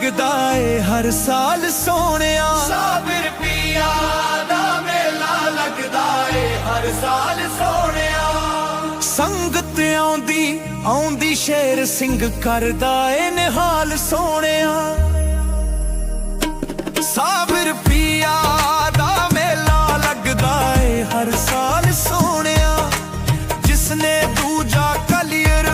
ਲੱਗਦਾ ਏ ਹਰ ਸਾਲ ਸੋਹਣਿਆ ਸਾਬਰ ਪੀਆ ਦਾ ਮੇਲਾ ਲੱਗਦਾ ਏ ਹਰ ਸਾਲ ਸੋਹਣਿਆ। ਸੰਗਤ ਆਉਂਦੀ ਆਉਂਦੀ ਸ਼ੇਰ ਸਿੰਘ ਕਰਦਾ ਏ ਨਿਹਾਲ ਸੋਹਣਿਆ। ਸਾਬਰ ਪੀਆ ਦਾ ਮੇਲਾ ਲੱਗਦਾ ਏ ਹਰ ਸਾਲ ਸੋਹਣਿਆ। ਜਿਸਨੇ ਦੂਜਾ ਕਲੀਅਰ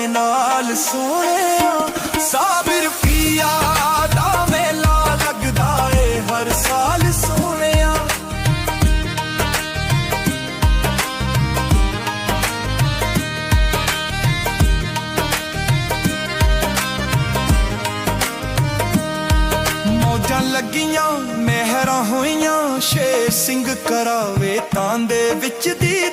ਦੇ ਨਾਲ ਸੋਹਣਿਆ। ਸਾਬਰ ਪੀਆ ਦਾ ਮੇਲਾ ਲੱਗਦਾ ਏ, ਹਰ ਸਾਲ ਸੋਹਣਿਆ। ਮੌਜਾਂ ਲੱਗੀਆਂ, ਮਹਿਰਾਂ ਹੋਈਆਂ, ਸ਼ੇਰ ਸਿੰਘ ਕਰਾਵੇ ਤਾਂ ਦੇ ਵਿੱਚ ਦੀਦਾਰ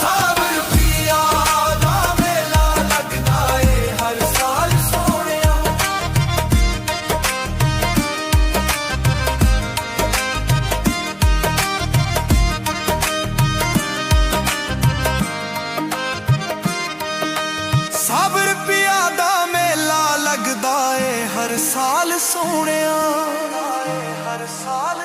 ਸਾਬਰ ਪੀਆ ਦਾ ਮੇਲਾ ਲੱਗਦਾ ਏ, ਹਰ ਸਾਲ ਸੋਹਣਿਆ। ਸਾਬਰ ਪਿਆ ਦਾ ਮੇਲਾ ਲੱਗਦਾ ਹਰ ਸਾਲ ਸੋਹਣਿਆ। ਹਰ ਸਾਲ